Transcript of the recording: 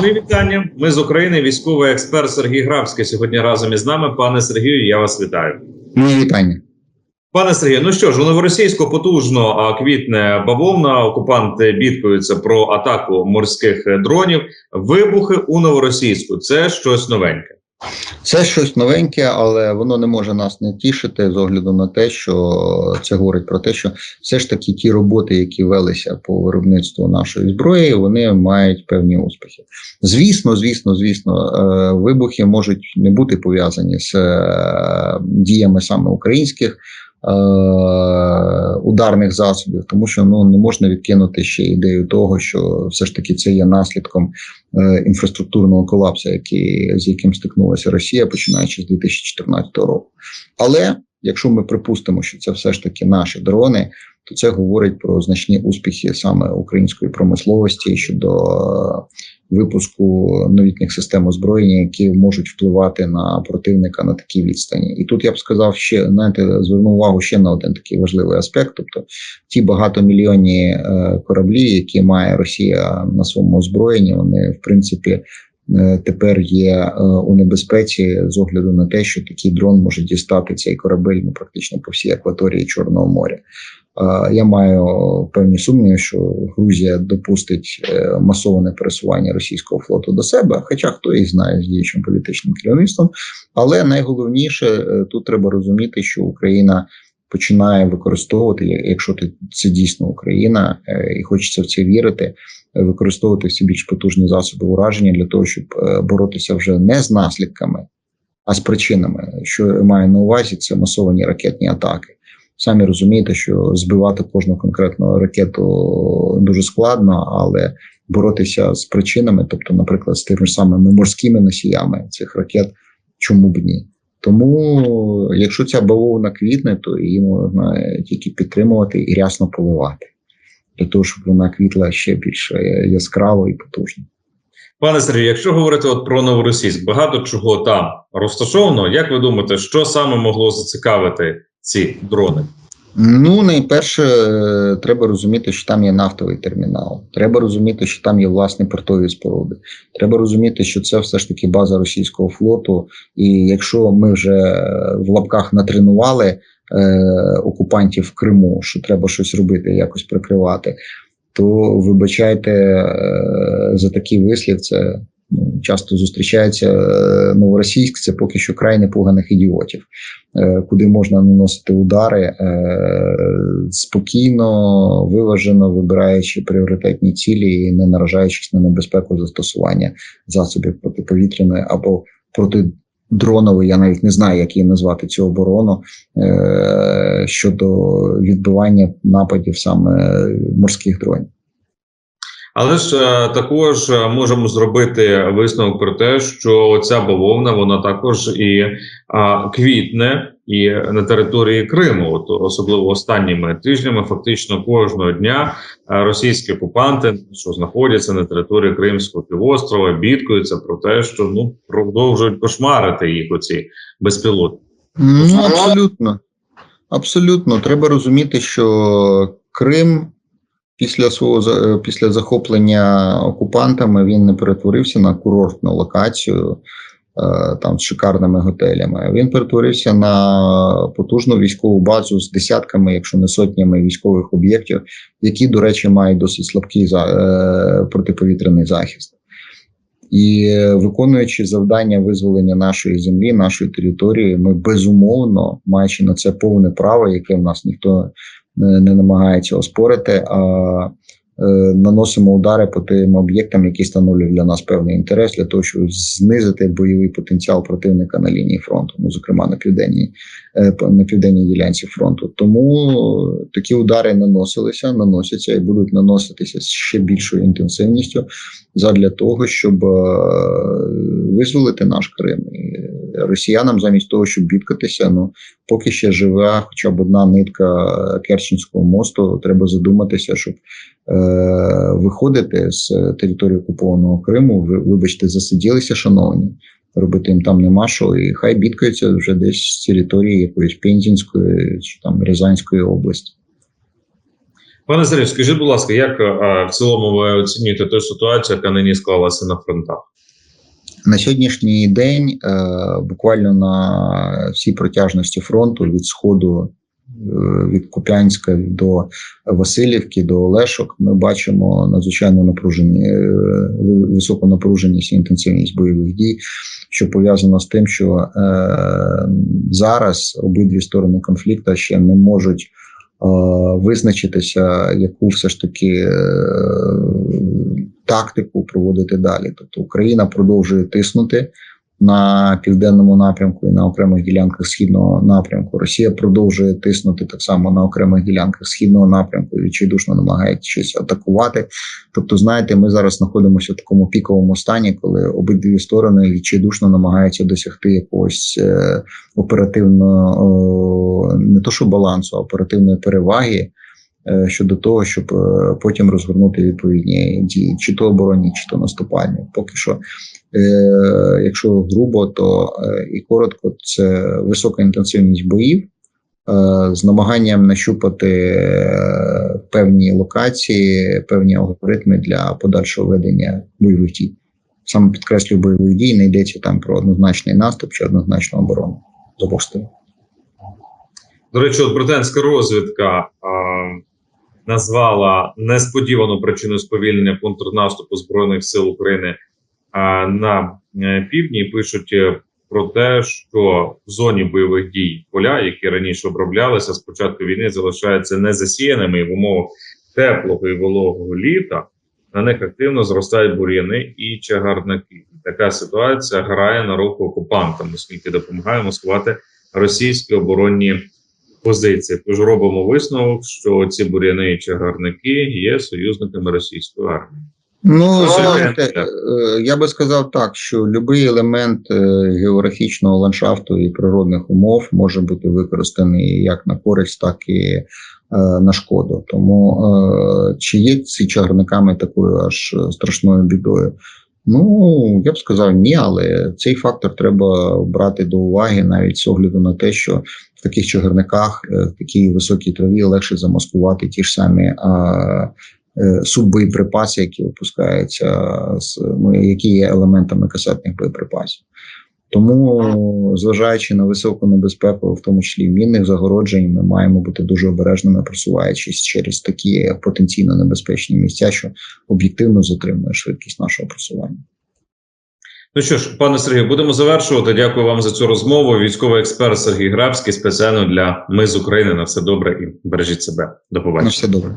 Мої вітання. Ми з України. Військовий експерт Сергій Грабський сьогодні разом із нами. Пане Сергію, я вас вітаю. Мої вітання. Пане Сергію, ну що ж, у новоросійську потужно а, квітне бавовна. Окупанти бідкаються про атаку морських дронів. Вибухи у новоросійську це щось новеньке. Це щось новеньке, але воно не може нас не тішити з огляду на те, що це говорить про те, що все ж таки ті роботи, які велися по виробництву нашої зброї, вони мають певні успіхи. Звісно, звісно, звісно, е, вибухи можуть не бути пов'язані з е, діями саме українських. Е, Ударних засобів, тому що ну не можна відкинути ще ідею того, що все ж таки це є наслідком е, інфраструктурного колапсу, який з яким стикнулася Росія, починаючи з 2014 року. Але якщо ми припустимо, що це все ж таки наші дрони, то це говорить про значні успіхи саме української промисловості щодо випуску новітніх систем озброєння, які можуть впливати на противника на такій відстані. І тут я б сказав ще знаєте, звернув увагу ще на один такий важливий аспект: тобто ті багатомільйонні е, кораблі, які має Росія на своєму озброєнні, вони в принципі. е, Тепер є е, у небезпеці з огляду на те, що такий дрон може дістати цей корабель ну, практично по всій акваторії Чорного моря. Я маю певні сумніви, що Грузія допустить е, масоване пересування російського флоту до себе, хоча хто і знає з діючим політичним керівництвом. Але найголовніше е, тут треба розуміти, що Україна починає використовувати, якщо ти- це дійсно Україна, е, і хочеться в це вірити, використовувати все більш потужні засоби ураження для того, щоб боротися вже не з наслідками, а з причинами. Що маю на увазі, це масовані ракетні атаки. Самі розумієте, що збивати кожну конкретну ракету дуже складно, але боротися з причинами, тобто, наприклад, з тими ж самими морськими носіями цих ракет, чому б ні? Тому, якщо ця бавовна квітне, то її можна тільки підтримувати і рясно поливати, для того, щоб вона квітла ще більш яскраво і потужно. Пане Сергію, якщо говорити от про новоросійськ, багато чого там розташовано. Як ви думаєте, що саме могло зацікавити ці дрони? Ну, найперше, е, треба розуміти, що там є нафтовий термінал. Треба розуміти, що там є власні портові споруди. Треба розуміти, що це все ж таки база російського флоту. І якщо ми вже е, в лапках натренували е, окупантів в Криму, що треба щось робити, якось прикривати, то вибачайте е, за такий вислів. Це часто зустрічається е, новоросійськ. Це поки що край непоганих ідіотів е, куди можна наносити удари е, спокійно, виважено, вибираючи пріоритетні цілі і не наражаючись на небезпеку застосування засобів протиповітряної або протидронової, я навіть не знаю, як її назвати цю оборону щодо відбивання нападів саме морських дронів. Але ж е, також е, можемо зробити висновок про те, що ця бавовна вона також і а, квітне і на території Криму, от особливо останніми тижнями, фактично кожного дня е, російські окупанти, що знаходяться на території Кримського півострова, бідкаються про те, що ну продовжують кошмарити їх оці безпілотні. Ну, абсолютно. Абсолютно. Треба розуміти, що Крим після свого е, після захоплення окупантами він не перетворився на курортну локацію е, там з шикарними готелями. Він перетворився на потужну військову базу з десятками, якщо не сотнями військових об'єктів, які, до речі, мають досить слабкий за- е, протиповітряний захист. І виконуючи завдання визволення нашої землі, нашої території, ми безумовно, маючи на це повне право, яке в нас ніхто не, намагається оспорити, а е, наносимо удари по тим об'єктам, які становлять для нас певний інтерес, для того, щоб знизити бойовий потенціал противника на лінії фронту, ну зокрема на південній е, на південній ділянці фронту. Тому е, такі удари наносилися, наносяться і будуть наноситися з ще більшою інтенсивністю задля того, щоб визволити наш Крим. Росіянам замість того, щоб бідкатися, ну поки ще живе хоча б одна нитка Керченського мосту, треба задуматися, щоб е, виходити з території окупованого Криму. Ви, вибачте, засиділися, шановні. Робити їм там нема що, і хай бідкаються вже десь з території якоїсь Пензінської чи там Рязанської області. Пане Сергію, скажіть, будь ласка, як е, в цілому ви оцінюєте ту ситуацію, яка нині склалася на фронтах? На сьогоднішній день е, буквально на всій протяжності фронту від сходу е, від Куп'янська до Васильівки до Олешок ми бачимо надзвичайно напружені е, високу напруженість і інтенсивність бойових дій, що пов'язано з тим, що е, зараз обидві сторони конфлікту ще не можуть визначитися, яку все ж таки тактику проводити далі. Тобто Україна продовжує тиснути на південному напрямку і на окремих ділянках східного напрямку. Росія продовжує тиснути так само на окремих ділянках східного напрямку і відчайдушно намагається щось атакувати. Тобто, знаєте, ми зараз знаходимося в такому піковому стані, коли обидві сторони відчайдушно намагаються досягти якогось е, оперативного не то, що балансу, а оперативної переваги щодо того, щоб е, потім розгорнути відповідні дії, чи то оборонні, чи то наступальні. Поки що, е, якщо грубо, то е, і коротко, це висока інтенсивність боїв. е, З намаганням нащупати е, певні локації, певні алгоритми для подальшого ведення бойових дій. Саме підкреслюю бойових дій, не йдеться там про однозначний наступ чи однозначну оборону з обох сторон. До речі, от британська розвідка назвала несподівану причину сповільнення контрнаступу Збройних сил України на е, півдні пишуть е, про те, що в зоні бойових дій поля, які раніше оброблялися з початку війни, залишаються незасіяними і в умовах теплого і вологого літа. На них активно зростають бур'яни і чагарники. Така ситуація грає на руку окупантам, оскільки допомагає маскувати російські оборонні позиції. Тож робимо висновок, що ці бур'яни і чагарники є союзниками російської армії. Ну, знаєте, я би сказав так, що будь-який елемент е, географічного ландшафту і природних умов може бути використаний як на користь, так і е, на шкоду. Тому е, чи є ці чагарниками такою аж страшною бідою? Ну, я б сказав, ні, але цей фактор треба брати до уваги навіть з огляду на те, що таких чагарниках, е, в такій високій траві легше замаскувати ті ж самі а, е, суббоєприпаси, які випускаються, ну, які є елементами касетних боєприпасів. Тому, зважаючи на високу небезпеку, в тому числі мінних загороджень, ми маємо бути дуже обережними, просуваючись через такі потенційно небезпечні місця, що об'єктивно затримує швидкість нашого просування. Ну що ж, пане Сергію, будемо завершувати. Дякую вам за цю розмову. Військовий експерт Сергій Грабський спеціально для Ми з України. На все добре і бережіть себе. До На все добре.